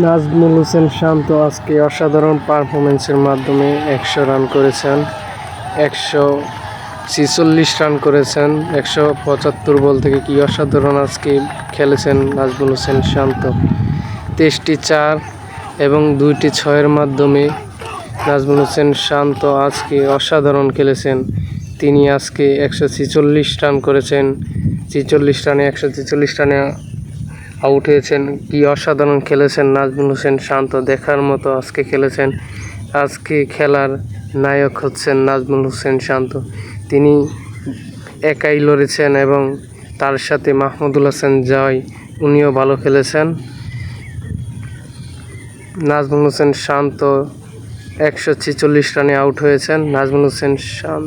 নাজমুল হোসেন শান্ত আজকে অসাধারণ পারফরমেন্সের মাধ্যমে একশো রান করেছেন, একশো ছিচল্লিশ রান করেছেন, একশো পঁচাত্তর বল থেকে কি অসাধারণ আজকে খেলেছেন নাজমুল হোসেন শান্ত। তেইশটি চার এবং দুইটি ছয়ের মাধ্যমে নাজমুল হোসেন শান্ত আজকে অসাধারণ খেলেছেন। তিনি আজকে একশো ছিচল্লিশ রান করেছেন, ছিচল্লিশ রানে, একশো ছিচল্লিশ রানে আউট হয়েছেন, কি অসাধারণ খেলেছেন নাজমুল হোসেন শান্ত দেখার মতো আজকে খেলেছেন। আজকে খেলার নায়ক হচ্ছেন নাজমুল হোসেন শান্ত। তিনি একাই লড়েছেন এবং তার সাথে মাহমুদুল হাসান জয়, উনিও ভালো খেলেছেন। নাজমুল হোসেন শান্ত একশো ছেচল্লিশ রানে আউট হয়েছেন। নাজমুল হোসেন শান্ত